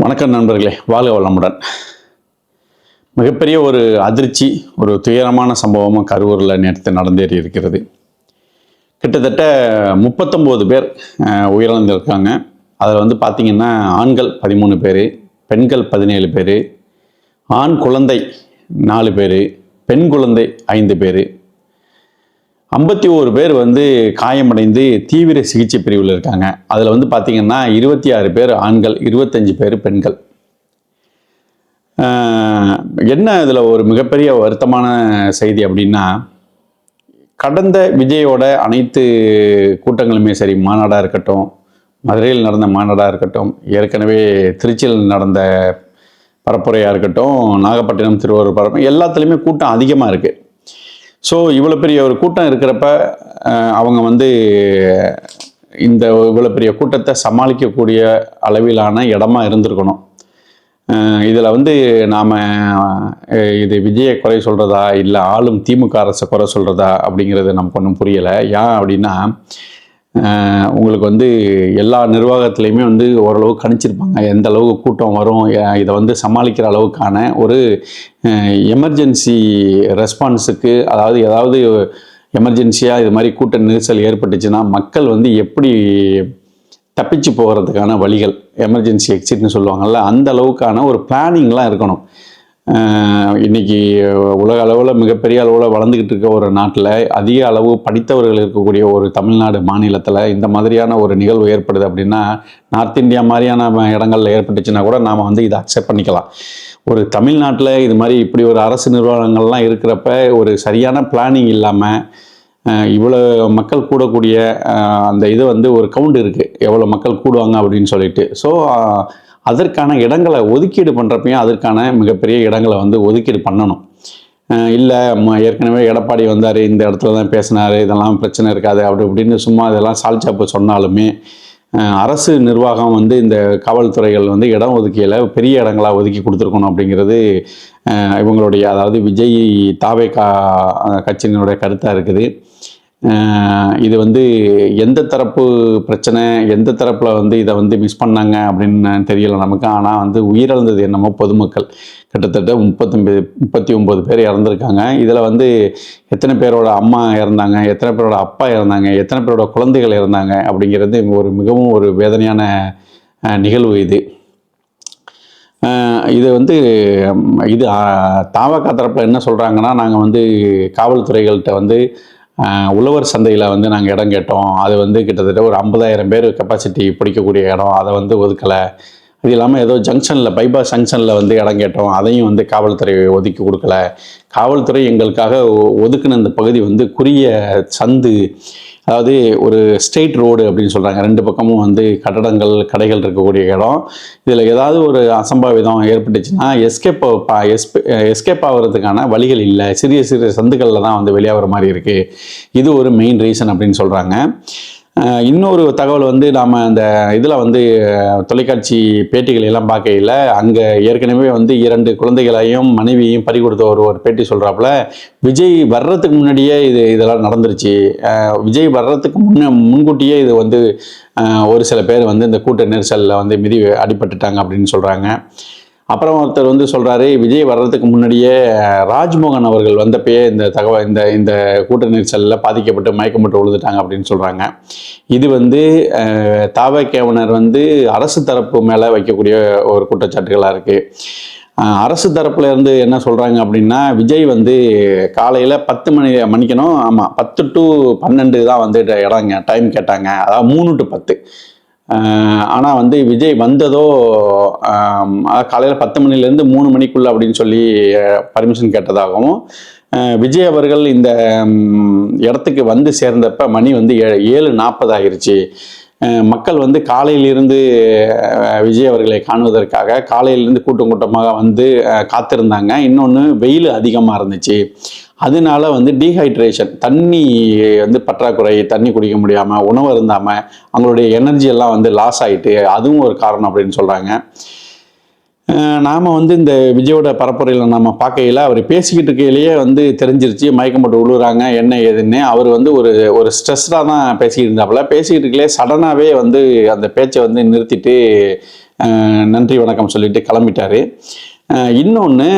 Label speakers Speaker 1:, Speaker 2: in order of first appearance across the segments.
Speaker 1: வணக்கம் நண்பர்களே வாழ்க வளமுடன். மிகப்பெரிய ஒரு அதிர்ச்சி ஒரு துயரமான சம்பவமும் கரூரில் நேற்று நடந்தேறி இருக்கிறது. கிட்டத்தட்ட முப்பத்தொம்போது பேர் உயிரிழந்திருக்காங்க. அதில் வந்து பார்த்திங்கன்னா ஆண்கள் பதிமூணு பேர் பெண்கள் பதினேழு பேர் ஆண் குழந்தை நாலு பேர் பெண் குழந்தை ஐந்து பேர் ஐம்பத்தி ஓரு பேர் வந்து காயமடைந்து தீவிர சிகிச்சை பிரிவில் இருக்காங்க. அதில் வந்து பார்த்திங்கன்னா இருபத்தி ஆறு பேர் ஆண்கள் இருபத்தஞ்சி பேர் பெண்கள். என்ன இதில் ஒரு மிகப்பெரிய வருத்தமான செய்தி அப்படின்னா கடந்த விஜயோட அனைத்து கூட்டங்களுமே சரி மாநாடாக இருக்கட்டும் மதுரையில் நடந்த மாநாடாக இருக்கட்டும் ஏற்கனவே திருச்சியில் நடந்த பரப்புரையாக இருக்கட்டும் நாகப்பட்டினம் திருவாரூர் பரப்பு எல்லாத்துலேயுமே கூட்டம் அதிகமாக இருக்குது ஸோ இவ்வளோ பெரிய ஒரு கூட்டம் இருக்கிறப்ப அவங்க வந்து இந்த இவ்வளோ பெரிய கூட்டத்தை சமாளிக்கக்கூடிய அளவிலான இடமா இருந்திருக்கணும். இதில் வந்து நாம் இது விஜயை குறை சொல்கிறதா இல்லை ஆளும் திமுக அரசை குறை சொல்கிறதா அப்படிங்கிறது நமக்கு ஒன்றும் புரியலை. ஏன் அப்படின்னா உங்களுக்கு வந்து எல்லா நிர்வாகத்துலேயுமே வந்து ஓரளவு கணிச்சிருப்பாங்க. எந்த அளவுக்கு கூட்டம் வரும் இதை வந்து சமாளிக்கிற அளவுக்கான ஒரு எமர்ஜென்சி ரெஸ்பான்ஸுக்கு அதாவது ஏதாவது எமர்ஜென்சியாக இது மாதிரி கூட்ட நெரிசல் ஏற்பட்டுச்சுன்னா மக்கள் வந்து எப்படி தப்பிச்சு போகிறதுக்கான வழிகள் எமர்ஜென்சி எக்ஸிட்னு சொல்லுவாங்கல்ல அந்த அளவுக்கான ஒரு பிளானிங்லாம் இருக்கணும். இன்றைக்கி உலக அளவில் மிகப்பெரிய அளவில் வளர்ந்துக்கிட்டு இருக்க ஒரு நாட்டில் அதிக அளவு படித்தவர்கள் இருக்கக்கூடிய ஒரு தமிழ்நாடு மாநிலத்தில் இந்த மாதிரியான ஒரு நிகழ்வு ஏற்படுது அப்படின்னா நார்த் இந்தியா மாதிரியான இடங்களில் இடங்கள்ல ஏற்பட்டுச்சுன்னா கூட நாம் வந்து இதை அக்செப்ட் பண்ணிக்கலாம். ஒரு தமிழ்நாட்டில் இது மாதிரி இப்படி ஒரு அரசு நிறுவனங்கள்லாம் இருக்கிறப்ப ஒரு சரியான பிளானிங் இல்லாமல் இவ்வளோ மக்கள் கூடக்கூடிய அந்த இது வந்து ஒரு கவுண்ட் இருக்குது எவ்வளோ மக்கள் கூடுவாங்க அப்படின்னு சொல்லிட்டு. ஸோ அதற்கான இடங்களை ஒதுக்கீடு பண்ணுறப்பையும் அதற்கான மிகப்பெரிய இடங்களை வந்து ஒதுக்கீடு பண்ணணும். இல்லை ஏற்கனவே எடப்பாடி வந்தார் இந்த இடத்துல தான் பேசினார் இதெல்லாம் பிரச்சனை இருக்காது அப்படி இப்படின்னு சும்மா இதெல்லாம் சால்ச்சாப்பு சொன்னாலுமே அரசு நிர்வாகம் வந்து இந்த காவல்துறைகள் வந்து இடம் ஒதுக்கியில் பெரிய இடங்களாக ஒதுக்கி கொடுத்துருக்கணும் அப்படிங்கிறது இவங்களுடைய அதாவது விஜய் தாவே கா கட்சியினுடைய கருத்தாக இருக்குது. இது வந்து எந்த தரப்பு பிரச்சனை எந்த தரப்பில் வந்து இதை வந்து மிஸ் பண்ணாங்க அப்படின்னு தெரியல நமக்கு. ஆனால் வந்து உயிரிழந்தது என்னமோ பொதுமக்கள். கிட்டத்தட்ட முப்பத்தொம்பது முப்பத்தி ஒம்பது பேர் இறந்துருக்காங்க. இதில் வந்து எத்தனை பேரோட அம்மா இறந்தாங்க எத்தனை பேரோட அப்பா இறந்தாங்க எத்தனை பேரோட குழந்தைகள் இறந்தாங்க அப்படிங்கிறது ஒரு மிகவும் ஒரு வேதனையான நிகழ்வு இது. இது வந்து இது தாவக்கா தரப்பில் என்ன சொல்கிறாங்கன்னா நாங்கள் வந்து காவல்துறைகள்கிட்ட வந்து உழவர் சந்தையில் வந்து நாங்கள் இடம் கேட்டோம். அது வந்து கிட்டத்தட்ட ஒரு ஐம்பதாயிரம் பேர் கெப்பாசிட்டி பிடிக்கக்கூடிய இடம். அதை வந்து ஒதுக்கலை. அது இல்லாமல் ஏதோ ஜங்ஷனில் பைபாஸ் ஜங்ஷனில் வந்து இடம் கேட்டோம். அதையும் வந்து காவல்துறை ஒதுக்கி கொடுக்கல. காவல்துறை எங்களுக்காக ஒ- ஒதுக்குன இந்த பகுதி வந்து குறுகிய சந்து அதாவது ஒரு ஸ்டேட் ரோடு அப்படின்னு சொல்கிறாங்க ரெண்டு பக்கமும் வந்து கட்டடங்கள் கடைகள் இருக்கக்கூடிய இடம். இதில் ஏதாவது ஒரு அசம்பாவிதம் ஏற்பட்டுச்சுன்னா எஸ்கேப் எஸ்கேப் ஆகிறதுக்கான வழிகள் இல்லை. சிறிய சிறிய சந்துகளில் தான் வந்து வெளியாகிற மாதிரி இருக்குது இது ஒரு மெயின் ரீசன் அப்படின்னு சொல்கிறாங்க இன்னொரு தகவல் வந்து நாம் அந்த இதில் வந்து தொலைக்காட்சி பேட்டிகள் எல்லாம் பார்க்கையில் அங்கே ஏற்கனவே வந்து இரண்டு குழந்தைகளையும் மனைவியையும் பறி கொடுத்த ஒரு ஒரு பேட்டி சொல்கிறாப்புல விஜய் வர்றதுக்கு முன்னாடியே இது இதெல்லாம் நடந்துருச்சு. விஜய் வர்றதுக்கு முன்ன முன்கூட்டியே இது வந்து ஒரு சில பேர் வந்து இந்த கூட்ட நெரிசலில் வந்து மிதி அடிபட்டுட்டாங்க அப்படின்னு சொல்கிறாங்க அப்புறம் ஒருத்தர் வந்து சொல்கிறாரு விஜய் வர்றதுக்கு முன்னாடியே ராஜ்மோகன் அவர்கள் வந்தப்பயே இந்த தகவல் இந்த இந்த கூட்ட நெரிசலில் பாதிக்கப்பட்டு மயக்கப்பட்டு விழுந்துட்டாங்க அப்படின்னு சொல்கிறாங்க இது வந்து அஹ், தாவகேவனர் வந்து அரசு தரப்பு மேலே வைக்கக்கூடிய ஒரு குற்றச்சாட்டுகளாக இருக்குது அரசு தரப்புல இருந்து என்ன சொல்கிறாங்க அப்படின்னா விஜய் வந்து காலையில் பத்து மணி மணிக்கணும் ஆமாம் பத்து டு பன்னெண்டு தான் வந்து இடங்க டைம் கேட்டாங்க. அதாவது மூணு டு பத்து. ஆனால் வந்து விஜய் வந்ததோ காலையில் பத்து மணிலேருந்து மூணு மணிக்குள்ள அப்படின்னு சொல்லி பர்மிஷன் கேட்டதாகவும் விஜய் அவர்கள் இந்த இடத்துக்கு வந்து சேர்ந்தப்ப மணி வந்து ஏ- ஏழு நாற்பது ஆகிருச்சு. மக்கள் வந்து காலையிலிருந்து விஜய் அவர்களை காணுவதற்காக காலையிலிருந்து கூட்டம் கூட்டமாக வந்து காத்திருந்தாங்க. இன்னொன்று வெயில் அதிகமாக இருந்துச்சு. அதனால வந்து டீஹைட்ரேஷன் தண்ணி வந்து பற்றாக்குறை தண்ணி குடிக்க முடியாமல் உணவு இருந்தாமல் அவங்களுடைய எனர்ஜி எல்லாம் வந்து லாஸ் ஆகிட்டு அதுவும் ஒரு காரணம் அப்படின்னு சொல்கிறாங்க நாம் வந்து இந்த விஜயோட பரப்புரையில் நம்ம பார்க்கையில் அவர் பேசிக்கிட்டு இருக்கையிலேயே வந்து தெரிஞ்சிருச்சு மயக்கம் போட்டு விழுறாங்க என்ன ஏதுன்னு. அவர் வந்து ஒரு ஒரு ஸ்ட்ரெஸ்டாக தான் பேசிக்கிட்டு இருந்தாப்புல. பேசிக்கிட்டு இருக்கையிலே சடனாகவே வந்து அந்த பேச்சை வந்து நிறுத்திட்டு நன்றி வணக்கம் சொல்லிட்டு கிளம்பிட்டார். இன்னொன்று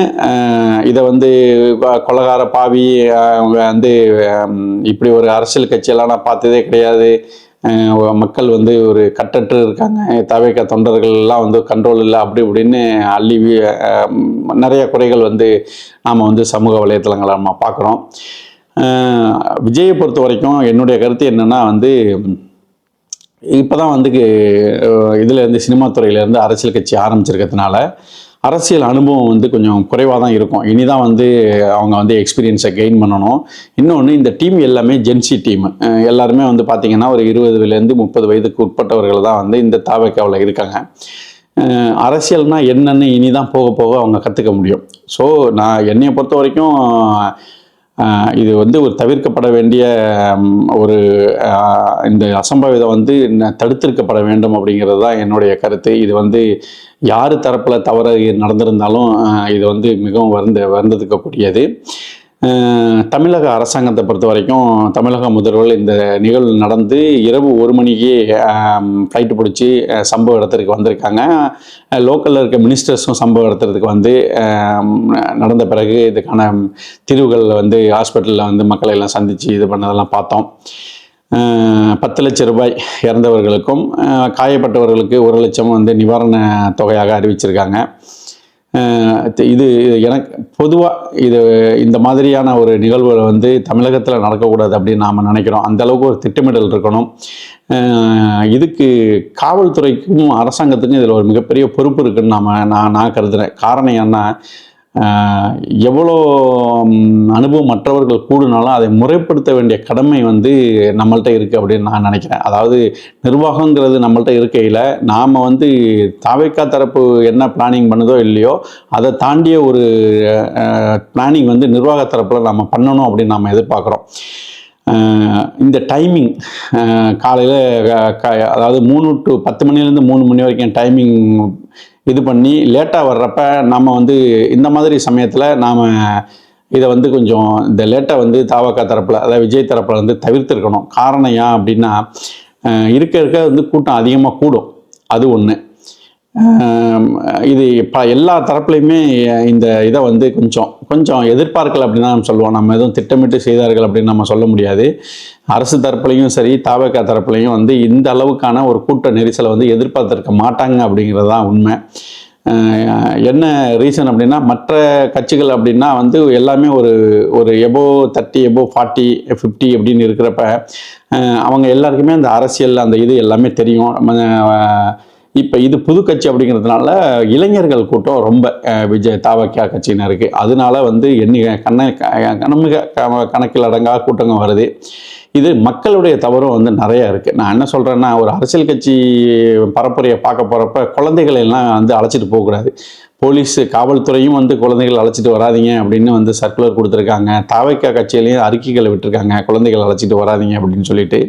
Speaker 1: இதை வந்து கொலகார பாவி அவங்க வந்து இப்படி ஒரு அரசியல் கட்சியெல்லாம் நான் பார்த்ததே கிடையாது. மக்கள் வந்து ஒரு கட்டற்று இருக்காங்க. தவைக்க தொண்டர்கள் எல்லாம் வந்து கண்ட்ரோல் இல்லை அப்படி இப்படின்னு அள்ளி வி- நிறைய குறைகள் வந்து நாம் வந்து சமூக வலைத்தளங்களை நம்ம பார்க்குறோம். விஜயை பொறுத்த வரைக்கும் என்னுடைய கருத்து என்னென்னா வந்து இப்போ தான் வந்து இதில் இருந்து சினிமா துறையிலேருந்து அரசியல் கட்சி ஆரம்பிச்சிருக்கிறதுனால அரசியல் அனுபவம் வந்து கொஞ்சம் குறைவாக தான் இருக்கும். இனி தான் வந்து அவங்க வந்து எக்ஸ்பீரியன்ஸை கெயின் பண்ணணும். இன்னொன்று இந்த டீம் எல்லாமே ஜென்சி டீம் எல்லாருமே வந்து பார்த்திங்கன்னா ஒரு இருபதுலேருந்து முப்பது வயதுக்கு உட்பட்டவர்கள் தான் வந்து இந்த தாவக்காவில் இருக்காங்க. அரசியல்னால் என்னென்னு என்னன்னு இனி தான் போக போக அவங்க கற்றுக்க முடியும். ஸோ நான் என்னையை பொறுத்த வரைக்கும் இது வந்து ஒரு தவிர்க்கப்பட வேண்டிய ஒரு இந்த அசம்பாவிதம் வந்து தடுத்திருக்கப்பட வேண்டும் அப்படிங்கிறது தான் என்னுடைய கருத்து. இது வந்து யார் தரப்பில் தவறு நடந்திருந்தாலும் இது வந்து மிகவும் வருந்த வருந்ததுக்கக்கூடியது தமிழக அரசாங்கத்தை பொறுத்த வரைக்கும் தமிழக முதல்வர் இந்த நிகழ்வு நடந்து இரவு ஒரு மணிக்கு ஃப்ளைட்டு பிடிச்சி சம்பவ இடத்திற்கு வந்திருக்காங்க. லோக்கலில் இருக்க மினிஸ்டர்ஸும் சம்பவ இடத்திற்கு வந்து நடந்த பிறகு இதுக்கான தீர்வுகளில் வந்து ஹாஸ்பிட்டலில் வந்து மக்களை எல்லாம் சந்தித்து இது பண்ணதெல்லாம் பார்த்தோம். பத்து லட்சம் ரூபாய் இறந்தவர்களுக்கும் காயப்பட்டவர்களுக்கு ஒரு லட்சம் வந்து நிவாரண தொகையாக அறிவிச்சிருக்காங்க. இது- எனக்கு பொதுவாக இது இந்த மாதிரியான ஒரு நிகழ்வுகளை வந்து தமிழகத்தில் நடக்கக்கூடாது அப்படின்னு நாம் நினைக்கிறோம். அந்தளவுக்கு ஒரு திட்டமிடல் இருக்கணும். இதுக்கு காவல்துறைக்கும் அரசாங்கத்துக்கும் இதில் ஒரு மிகப்பெரிய பொறுப்பு இருக்குன்னு நாம் நான் நான் கருதுகிறேன் காரணம் என்ன எவ்வளோ அனுபவம் மற்றவர்கள் கூடுனாலும் அதை முறைப்படுத்த வேண்டிய கடமை வந்து நம்மள்கிட்ட இருக்குது அப்படின்னு நான் நினைக்கிறேன். அதாவது நிர்வாகங்கிறது நம்மள்கிட்ட இருக்கையில் நாம் வந்து தாவைக்கா தரப்பு என்ன பிளானிங் பண்ணுதோ இல்லையோ அதை தாண்டிய ஒரு பிளானிங் வந்து நிர்வாக தரப்பில் நம்ம பண்ணணும் அப்படின்னு நம்ம எதிர்பார்க்குறோம். இந்த டைமிங் காலையில் அதாவது மூணு டு பத்து மணிலேருந்து மூணு மணி வரைக்கும் டைமிங் இது பண்ணி லேட்டாக வர்றப்ப நம்ம வந்து இந்த மாதிரி சமயத்தில் நாம் இதை வந்து கொஞ்சம் இந்த லேட்டை வந்து தாவக்கா தரப்பில் அதாவது விஜய் தரப்பில் வந்து தவிர்த்துருக்கணும். காரணம் ஏன் அப்படின்னா இருக்க இருக்க வந்து கூட்டம் அதிகமாக கூடும். அது ஒன்று இது இப்போ எல்லா தரப்புலையுமே இந்த இதை வந்து கொஞ்சம் கொஞ்சம் எதிர்பார்க்கல அப்படின்னு தான் நம்ம சொல்லுவோம். நம்ம எதுவும் திட்டமிட்டு செய்தார்கள் அப்படின்னு நம்ம சொல்ல முடியாது. அரசு தரப்புலையும் சரி தாவக்கா தரப்புலையும் வந்து இந்த அளவுக்கான ஒரு கூட்ட நெரிசலை வந்து எதிர்பார்த்துருக்க மாட்டாங்க அப்படிங்கிறது தான் உண்மை. என்ன ரீசன் அப்படின்னா மற்ற கட்சிகள் அப்படின்னா வந்து எல்லாமே ஒரு ஒரு above thirty above forty fifty அப்படின்னு இருக்கிறப்ப அவங்க எல்லாருக்குமே அந்த அரசியல் அந்த இது எல்லாமே தெரியும். நம்ம இப்போ இது புது கட்சி அப்படிங்கிறதுனால இளைஞர்கள் கூட்டம் ரொம்ப விஜய் தாவக்கியா கட்சியினருக்கு அதனால வந்து என்ன கண்ண கணமிக க- கணக்கில் அடங்கா கூட்டங்கள் வருது. இது மக்களுடைய தவறும் வந்து நிறையா இருக்குது நான் என்ன சொல்கிறேன்னா ஒரு அரசியல் கட்சி பரப்புரையை பார்க்க போகிறப்ப குழந்தைகளை எல்லாம் வந்து அழைச்சிட்டு போகக்கூடாது போலீஸ் காவல்துறையும் வந்து குழந்தைகள் அழைச்சிட்டு வராதீங்க அப்படின்னு வந்து சர்க்குலர் கொடுத்துருக்காங்க. தாவைக்கா கட்சியிலையும் அறிக்கைகளை விட்டுருக்காங்க. குழந்தைகள் அழைச்சிட்டு வராதிங்க அப்படின்னு சொல்லிட்டு.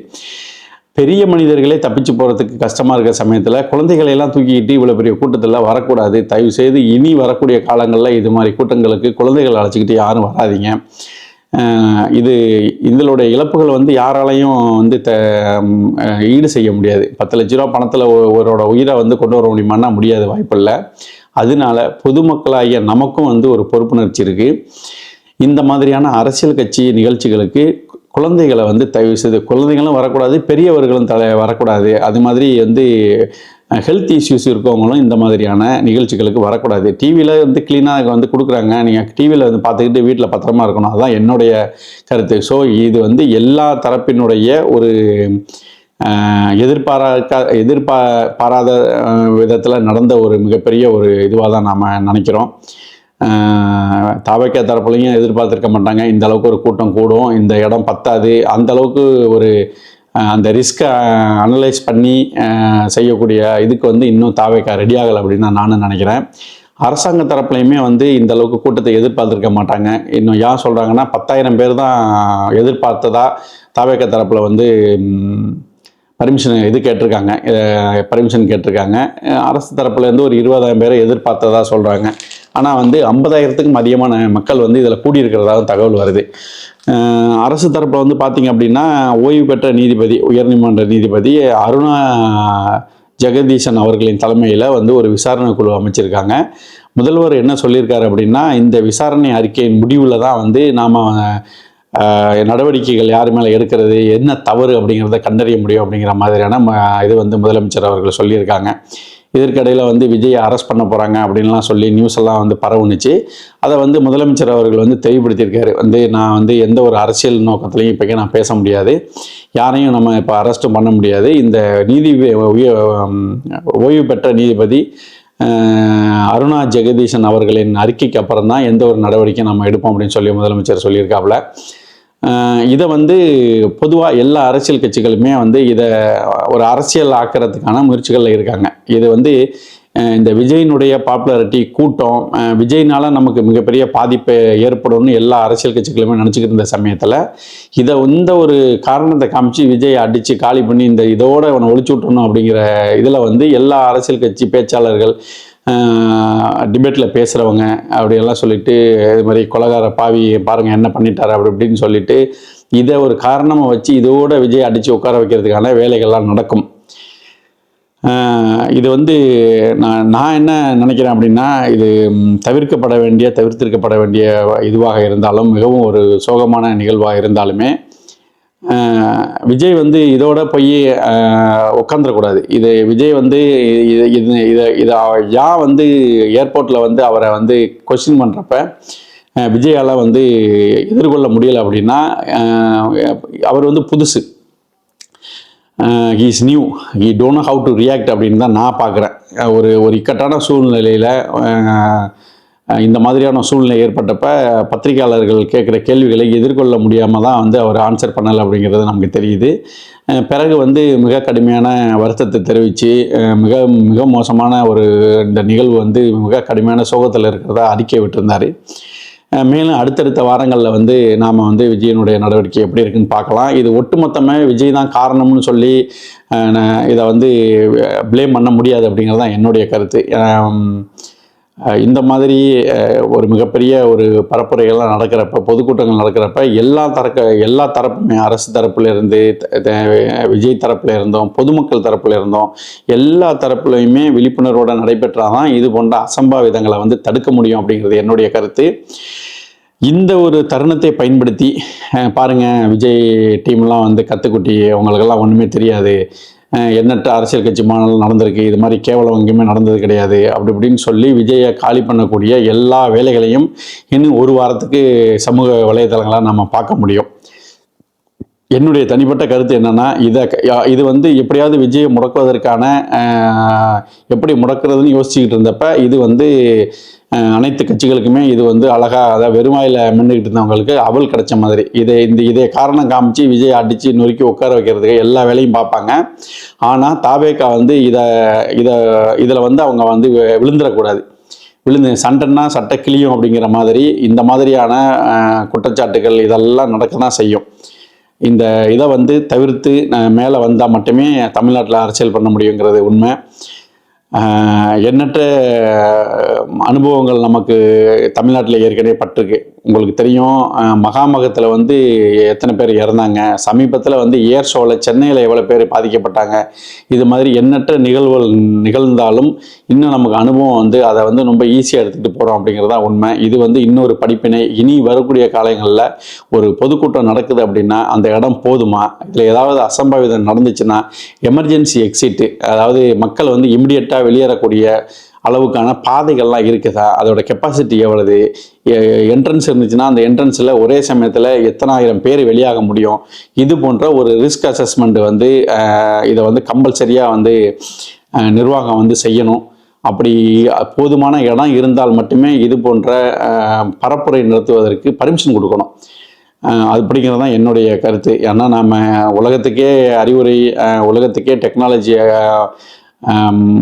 Speaker 1: பெரிய மனிதர்களே தப்பிச்சு போகிறதுக்கு கஷ்டமாக இருக்கிற சமயத்தில் குழந்தைகளையெல்லாம் தூக்கிக்கிட்டு இவ்வளோ பெரிய கூட்டத்தில் வரக்கூடாது. தயவு செய்து இனி வரக்கூடிய காலங்களில் இது மாதிரி கூட்டங்களுக்கு குழந்தைகளை அழைச்சிக்கிட்டு யாரும் வராதீங்க. இது இதனுடைய இழப்புகள் வந்து யாராலையும் வந்து த ஈடு செய்ய முடியாது. பத்து லட்ச ரூபா பணத்தில் ஒருவரோட உயிரை வந்து கொண்டு வர முடியுமான்னா முடியாது வாய்ப்பில்லை. அதனால பொதுமக்களாகிய நமக்கும் வந்து ஒரு பொறுப்புணர்ச்சி இருக்குது இந்த மாதிரியான அரசியல் கட்சி நிகழ்ச்சிகளுக்கு குழந்தைகளை வந்து தயவு செய்து குழந்தைகளும் வரக்கூடாது பெரியவர்களும் தலை வரக்கூடாது. அது மாதிரி வந்து ஹெல்த் இஷ்யூஸ் இருக்கவங்களும் இந்த மாதிரியான நிகழ்ச்சிகளுக்கு வரக்கூடாது. டிவியில் வந்து க்ளீனாக வந்து கொடுக்குறாங்க. நீங்கள் டிவியில் வந்து பார்த்துக்கிட்டு வீட்டில் பத்திரமா இருக்கணும். அதுதான் என்னுடைய கருத்து. ஸோ இது வந்து எல்லா தரப்பினுடைய ஒரு எதிர்பாராக்கா எதிர்பாராக்க எதிர்பா பாராத விதத்தில் நடந்த ஒரு மிகப்பெரிய ஒரு இதுவாக தான் நாம் நினைக்கிறோம். தாவைக்கா தரப்புலையும் எதிர்பார்த்திருக்க மாட்டாங்க. இந்த அளவுக்கு ஒரு கூட்டம் கூடும். இந்த இடம் பத்தாது. அந்த அளவுக்கு ஒரு அந்த ரிஸ்க்கை அனலைஸ் பண்ணி செய்யக்கூடிய இதுக்கு வந்து இன்னும் தாவைக்கா ரெடி ஆகலை அப்படின்னு தான் நானும் நினைக்கிறேன். அரசாங்க தரப்புலையுமே வந்து இந்த அளவுக்கு கூட்டத்தை எதிர்பார்த்துருக்க மாட்டாங்க. இன்னும் யார் சொல்கிறாங்கன்னா பத்தாயிரம் பேர் தான் எதிர்பார்த்ததா தாவேக்கா தரப்பில் வந்து பர்மிஷன் இது கேட்டிருக்காங்க. பர்மிஷன் கேட்டிருக்காங்க. அரசு தரப்புலேருந்து ஒரு இருபதாயிரம் பேரை எதிர்பார்த்ததா சொல்கிறாங்க ஆனால் வந்து ஐம்பதாயிரத்துக்கும் அதிகமான மக்கள் வந்து இதில் கூடியிருக்கிறதாக தகவல் வருது. அரசு தரப்பில் வந்து பார்த்திங்க அப்படின்னா ஓய்வு பெற்ற நீதிபதி உயர்நீதிமன்ற நீதிபதி அருணா ஜெகதீசன் அவர்களின் தலைமையில் வந்து ஒரு விசாரணை குழு அமைச்சிருக்காங்க. முதல்வர் என்ன சொல்லியிருக்காரு அப்படின்னா இந்த விசாரணை அறிக்கையின் முடிவில் தான் வந்து நாம் நடவடிக்கைகள் யார் மேலே எடுக்கிறது என்ன தவறு அப்படிங்கிறத கண்டறிய முடியும் அப்படிங்கிற மாதிரியான இது வந்து முதலமைச்சர் அவர்கள் சொல்லியிருக்காங்க. இதற்கிடையில் வந்து விஜயை அரெஸ்ட் பண்ண போகிறாங்க அப்படின்லாம் சொல்லி நியூஸ் எல்லாம் வந்து பரவுனுச்சு. அதை வந்து முதலமைச்சர் அவர்கள் வந்து தெளிவுபடுத்தியிருக்காரு. வந்து நான் வந்து எந்த ஒரு அரசியல் நோக்கத்துலையும் இப்போக்கே நான் பேச முடியாது. யாரையும் நம்ம இப்போ அரெஸ்ட்டும் பண்ண முடியாது. இந்த நீதி ஓய்வு பெற்ற நீதிபதி அருணா ஜெகதீசன் அவர்களின் அறிக்கைக்கு அப்புறம் தான் எந்த ஒரு நடவடிக்கையும் நம்ம எடுப்போம் அப்படின்னு சொல்லி முதலமைச்சர் சொல்லியிருக்காப்புல. இதை வந்து பொதுவாக எல்லா அரசியல் கட்சிகளுமே வந்து இதை ஒரு அரசியல் ஆக்கிறதுக்கான முயற்சிகளில் இருக்காங்க. இது வந்து இந்த விஜயினுடைய பாப்புலாரிட்டி கூட்டம் விஜய்னால நமக்கு மிகப்பெரிய பாதிப்பு ஏற்படும்னு எல்லா அரசியல் கட்சிகளுமே நினச்சிக்கிட்டு இருந்த சமயத்தில் இதை இந்த ஒரு காரணத்தை காமிச்சு விஜய் அடித்து காலி பண்ணி இந்த இதோட அவனை ஒழிச்சு விட்டணும் அப்படிங்கிற இதில் வந்து எல்லா அரசியல் கட்சி பேச்சாளர்கள் டிபேட்டில் பேசுகிறவங்க அப்படியெல்லாம் சொல்லிட்டு இது மாதிரி கொலகார பாவி பாருங்கள் என்ன பண்ணிட்டாரு அப்படி இப்படின்னு சொல்லிட்டு இதை ஒரு காரணமாக வச்சு இதோட விஜய் அடித்து உட்கார வைக்கிறதுக்கான வேலைகள்லாம் நடக்கும். இது வந்து நான் நான் என்ன நினைக்கிறேன் அப்படின்னா இது தவிர்க்கப்பட வேண்டிய தவிர்த்திருக்கப்பட வேண்டிய இதுவாக இருந்தாலும் மிகவும் ஒரு சோகமான நிகழ்வாக இருந்தாலுமே விஜய் வந்து இதோட போய் உட்காந்துடக்கூடாது இது விஜய் வந்து இது இது இதை இதை யா வந்து ஏர்போர்ட்டில் வந்து அவரை வந்து கொஸ்டின் பண்ணுறப்ப விஜயால் வந்து எதிர்கொள்ள முடியலை அப்படின்னா அவர் வந்து புதுசு. He's new he don't how to react அப்படின்னு தான் நான் பார்க்குறேன். ஒரு ஒரு இக்கட்டான சூழ்நிலையில் இந்த மாதிரியான சூழ்நிலை ஏற்பட்டப்ப பத்திரிகையாளர்கள் கேட்குற கேள்விகளை எதிர்கொள்ள முடியாமல் தான் வந்து அவர் ஆன்சர் பண்ணலை அப்படிங்கிறது நமக்கு தெரியுது. பிறகு வந்து மிக கடுமையான வருத்தத்தை தெரிவித்து மிக மிக மோசமான ஒரு இந்த நிகழ்வு வந்து மிக கடுமையான சோகத்தில் இருக்கிறதா அறிக்கை விட்டிருந்தார். மேலும் அடுத்தடுத்த வாரங்களில் வந்து நாம் வந்து விஜயனுடைய நடவடிக்கை எப்படி இருக்குன்னு பார்க்கலாம். இது ஒட்டுமொத்தமாக விஜய் தான் காரணம்னு சொல்லி இதை வந்து ப்ளேம் பண்ண முடியாது அப்படிங்கிறது தான் என்னுடைய கருத்து. இந்த மாதிரி ஒரு மிகப்பெரிய ஒரு பரப்புரைகள்லாம் நடக்கிறப்ப பொதுக்கூட்டங்கள் நடக்கிறப்ப எல்லா தரக்க எல்லா தரப்புமே அரசு தரப்புலேருந்து விஜய் தரப்புல இருந்தோம் பொதுமக்கள் தரப்புல இருந்தோம் எல்லா தரப்புலையுமே விழிப்புணர்வோடு நடைபெற்றால் தான் இது போன்ற அசம்பாவிதங்களை வந்து தடுக்க முடியும் அப்படிங்கிறது என்னுடைய கருத்து. இந்த ஒரு தருணத்தை பயன்படுத்தி பாருங்கள் விஜய் டீம்லாம் வந்து கத்துக்குட்டி அவங்களுக்கெல்லாம் ஒன்றுமே தெரியாது. எண்ணற்ற அரசியல் கட்சி மாநாள் நடந்திருக்கு. இது மாதிரி கேவலம் எங்கேயுமே நடந்தது கிடையாது. அப்படி இப்படின்னு சொல்லி விஜயை காலி பண்ணக்கூடிய எல்லா வேலைகளையும் இன்னும் ஒரு வாரத்துக்கு சமூக வலைதளங்களாக நம்ம பார்க்க முடியும். என்னுடைய தனிப்பட்ட கருத்து என்னன்னா இதை இது வந்து எப்படியாவது விஜயை முடக்குவதற்கான எப்படி முடக்கிறதுன்னு யோசிச்சுக்கிட்டு இருந்தப்ப இது வந்து அனைத்து கட்சிகளுக்குமே இது வந்து அழகாக அதாவது வெறுமாயில் மின்னுக்கிட்டு இருந்தவங்களுக்கு அவல் கிடைச்ச மாதிரி. இதை இந்த இதை காரணம் காமிச்சு விஜய் அடித்து நொறுக்கி உட்கார வைக்கிறதுக்கு எல்லா வேலையும் பார்ப்பாங்க. ஆனால் தாபேக்கா வந்து இதை இதை இதில் வந்து அவங்க வந்து வி- விழுந்துடக்கூடாது. விழுந்து சண்டைன்னா சட்டை கிளியும் அப்படிங்கிற மாதிரி இந்த மாதிரியான குற்றச்சாட்டுகள் இதெல்லாம் நடக்க தான் செய்யும். இந்த இதை வந்து தவிர்த்து மேலே வந்தால் மட்டுமே தமிழ்நாட்டில் அரசியல் பண்ண முடியுங்கிறது உண்மை. எண்ணற்ற அனுபவங்கள் நமக்கு தமிழ்நாட்டில் ஏற்கனவே பட்டிருக்கு. உங்களுக்கு தெரியும் மகாமகத்தில் வந்து எத்தனை பேர் இறந்தாங்க சமீபத்தில் வந்து ஏர் ஷோவில் சென்னையில் எவ்வளோ பேர் பாதிக்கப்பட்டாங்க இது மாதிரி எண்ணற்ற நிகழ்வுகள் நிகழ்ந்தாலும் இன்னும் நமக்கு அனுபவம் வந்து அதை வந்து ரொம்ப ஈஸியாக எடுத்துகிட்டு போகிறோம் அப்படிங்கிறது தான் உண்மை. இது வந்து இன்னொரு படிப்பினை இனி வரக்கூடிய காலங்களில் ஒரு பொதுக்கூட்டம் நடக்குது அப்படின்னா அந்த இடம் போதுமா? இதில் ஏதாவது அசம்பாவிதம் நடந்துச்சுன்னா எமர்ஜென்சி எக்ஸிட்டு அதாவது மக்கள் வந்து இமிடியட்டாக வெளியேறக்கூடிய அளவுக்கான பாதைகள்லாம் இருக்குதா? அதோட கெப்பாசிட்டி எவ்வளவு? என்ட்ரன்ஸ் இருந்துச்சுன்னா அந்த என்ட்ரன்ஸில் ஒரே சமயத்தில் எத்தனாயிரம் பேர் வெளியாக முடியும்? இது போன்ற ஒரு ரிஸ்க் அசஸ்மெண்ட் வந்து இதை வந்து கம்பல்சரியாக வந்து நிர்வாகம் வந்து செய்யணும். அப்படி போதுமான இடம் இருந்தால் மட்டுமே இது போன்ற பரப்புரை நடத்துவதற்கு பர்மிஷன் கொடுக்கணும். அது அப்படிங்கிறது தான் என்னுடைய கருத்து. ஏன்னா நாம் உலகத்துக்கே அறிவுரை உலகத்துக்கே டெக்னாலஜியை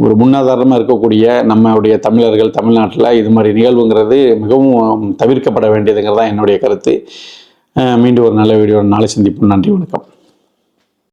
Speaker 1: ஒரு முன்னாதாரணமாக இருக்கக்கூடிய நம்மளுடைய தமிழர்கள் தமிழ்நாட்டில் இது மாதிரி நிகழ்வுங்கிறது மிகவும் தவிர்க்கப்பட வேண்டியதுங்கிறது தான் என்னுடைய கருத்து. மீண்டும் ஒரு நல்ல வீடியோ நாளை சந்திப்போம். நன்றி வணக்கம்.